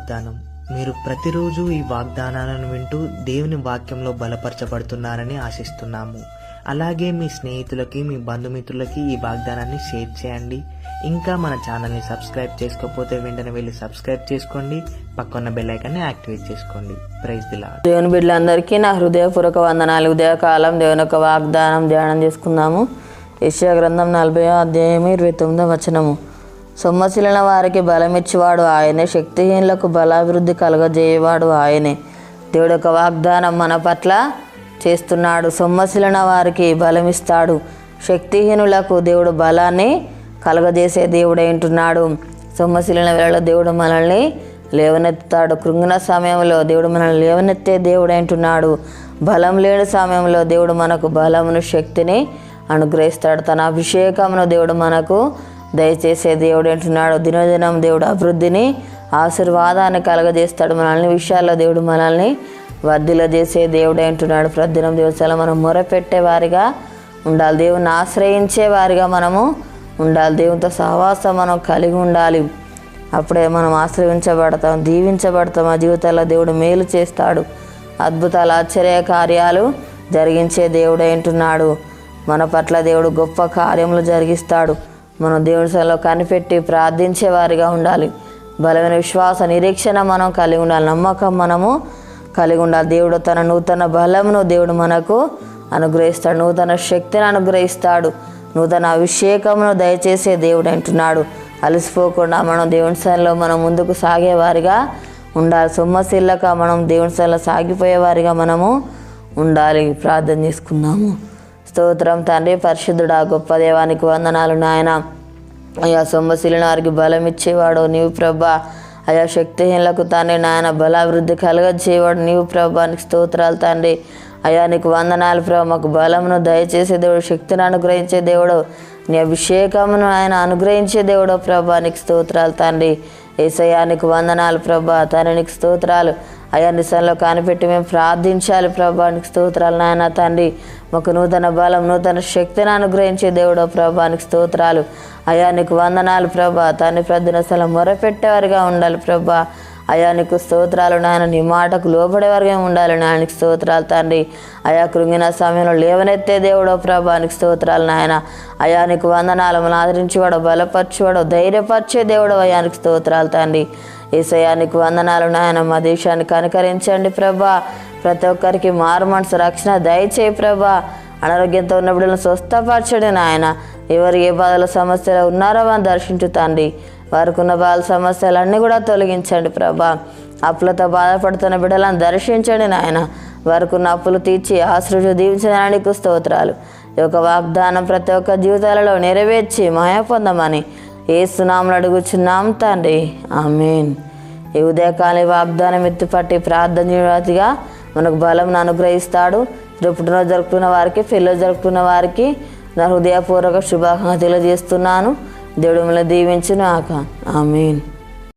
వాగ్దానం. మీరు ప్రతిరోజు ఈ వాగ్దానాలను వింటూ దేవుని వాక్యంలో బలపరచబడుతున్నారని ఆశిస్తున్నాము. అలాగే మీ స్నేహితులకి మీ బంధుమిత్రులకి ఈ వాగ్దానాన్ని షేర్ చేయండి. ఇంకా మన ఛానల్ని సబ్స్క్రైబ్ చేసుకోకపోతే వెంటనే వెళ్ళి సబ్స్క్రైబ్ చేసుకోండి. పక్కన బెల్లైకాన్ని యాక్టివేట్ చేసుకోండి. ప్రైజ్ దిలా దేవుని బిడ్డలందరికీ నా హృదయపూర్వక వందనాలు. ఉదయకాలం దేవుని యొక్క వాగ్దానం ధ్యానం చేసుకుందాము. యెషయా గ్రంథం నలభై అధ్యాయం ఇరవై తొమ్మిదో వచనము. సొమ్మశిలిన వారికి బలమిచ్చేవాడు ఆయనే. శక్తిహీనులకు బలాభివృద్ధి కలగజేయవాడు ఆయనే. దేవుడు యొక్క వాగ్దానం మన పట్ల చేస్తున్నాడు. సొమ్మశిలిన వారికి బలమిస్తాడు. శక్తిహీనులకు దేవుడు బలాన్ని కలగజేసే దేవుడేంటున్నాడు ఏంటున్నాడు వేళ దేవుడు మనల్ని లేవనెత్తుతాడు. కృంగిన సమయంలో దేవుడు మనల్ని లేవనెత్తే దేవుడేంటున్నాడు బలం లేని సమయంలో దేవుడు మనకు బలమును శక్తిని అనుగ్రహిస్తాడు. తన అభిషేకమును దేవుడు మనకు దయచేసే దేవుడు అంటున్నాడు. దినదినం దేవుడు అభివృద్ధిని ఆశీర్వాదాన్ని కలగజేస్తాడు మనల్ని విషయాల్లో దేవుడు మనల్ని వర్ధిల చేసే దేవుడే అంటున్నాడు. ప్రతిదినం దేవుడు మనం మొరపెట్టే వారిగా ఉండాలి. దేవుని ఆశ్రయించే వారిగా మనము ఉండాలి. దేవునితో సహవాసం మనం కలిగి ఉండాలి. అప్పుడే మనం ఆశ్రయించబడతాం దీవించబడతాం. ఆ జీవితాల్లో దేవుడు మేలు చేస్తాడు. అద్భుతాలు ఆశ్చర్య కార్యాలు జరిగించే దేవుడే అంటున్నాడు. మన పట్ల దేవుడు గొప్ప కార్యములు జరిగిస్తాడు. మనం దేవుని సన్నిధిలో కనిపెట్టి ప్రార్థించే వారిగా ఉండాలి. బలమైన విశ్వాస నిరీక్షణ మనం కలిగి ఉండాలి. నమ్మకం మనము కలిగి ఉండాలి. దేవుడు తన నూతన బలమును దేవుడు మనకు అనుగ్రహిస్తాడు. నూతన శక్తిని అనుగ్రహిస్తాడు. నూతన అభిషేకమును దయచేసే దేవుడు అంటున్నాడు. అలసిపోకుండా మనం దేవుని సన్నిలో మనం ముందుకు సాగేవారిగా ఉండాలి. సొమ్మశిల్లక మనం దేవుని సన్నిలో సాగిపోయేవారిగా మనము ఉండాలి. ప్రార్థన చేసుకుందాము. స్తోత్రం తండ్రి పరిశుద్ధుడా గొప్ప దేవానికి వందనాలు నాయన. అయ్యా సొమ్మశిలిన వారికి బలం ఇచ్చేవాడు నీవు ప్రభా. అయా శక్తిహీనులకు తండ్రి నాయన బలాభివృద్ధి కలగజేవాడు నీవు ప్రభానికి స్తోత్రాలు తండ్రి. అయా నీకు వందనాలు ప్రభు. మాకు బలమును దయచేసే దేవుడు శక్తిని అనుగ్రహించే దేవుడు. నీ అభిషేకమును ఆయన అనుగ్రహించే దేవుడు ప్రభా. నీకు స్తోత్రాలు తండ్రి. ఏసయ్యా నీకు వందనాలు ప్రభా. తండ్రి నీకు స్తోత్రాలు. అయా నిశంలో కనిపెట్టి మేము ప్రార్థించాలి ప్రభానికి స్తోత్రాలు నాయన తండ్రి. మాకు నూతన బలం నూతన శక్తిని అనుగ్రహించే దేవుడు ప్రభానికి స్తోత్రాలు. అయా నీకు వందనాలు ప్రభా. తండ్రి స్థలం మొరపెట్టేవారిగా ఉండాలి ప్రభా. అయా నీకు స్తోత్రాలు నాయన. నీ మాటకు వర్గం ఉండాలి నాయనకి స్తోత్రాలు తండ్రి. అయా కృంగిన సమయంలో లేవనెత్తే దేవుడో ప్రభానికి స్తోత్రాలు నాయన. అయా నీకు వందనాలు మనం ఆదరించేవాడు బలపరచేవాడు ధైర్యపరిచే దేవుడు అయానికి స్తోత్రాలు తండ్రి. ఈసయానికి వందనాలు నాయన. మా దేశాన్ని అనుకరించండి ప్రభా. ప్రతి ఒక్కరికి మారు మనసు రక్షణ దయచేయి ప్రభా. అనారోగ్యంతో ఉన్న బిడ్డలను స్వస్థపరచండి నాయన. ఎవరు ఏ బాధల సమస్యలు ఉన్నారో అని దర్శించు తండ్రి. వారికున్న బాల సమస్యలన్నీ కూడా తొలగించండి ప్రభా. అప్పులతో బాధపడుతున్న బిడ్డలను దర్శించండి నాయన. వారికున్న అప్పులు తీర్చి ఆశ్రయ దీవించడానికి స్తోత్రాలు. ఈ యొక్క వాగ్దానం ప్రతి ఒక్క జీవితాలలో నెరవేర్చి మాయా పొందమని ఏ సునాములు అడుగుచున్నాం తండ్రి. ఆమెన్. ఈ ఉదయకాలి వాగ్దానం ఎత్తుపట్టి ప్రార్థన చేయడానికి మనకు బలం అనుగ్రహిస్తాడు. పుట్టినరోజు జరుపుకున్న వారికి పెళ్ళి జరుపుకున్న వారికి నా హృదయపూర్వక శుభాకాంక్షలు తెలియజేస్తున్నాను. దేవుడు మిమ్మల్ని దీవించును ఆక ఆమెన్.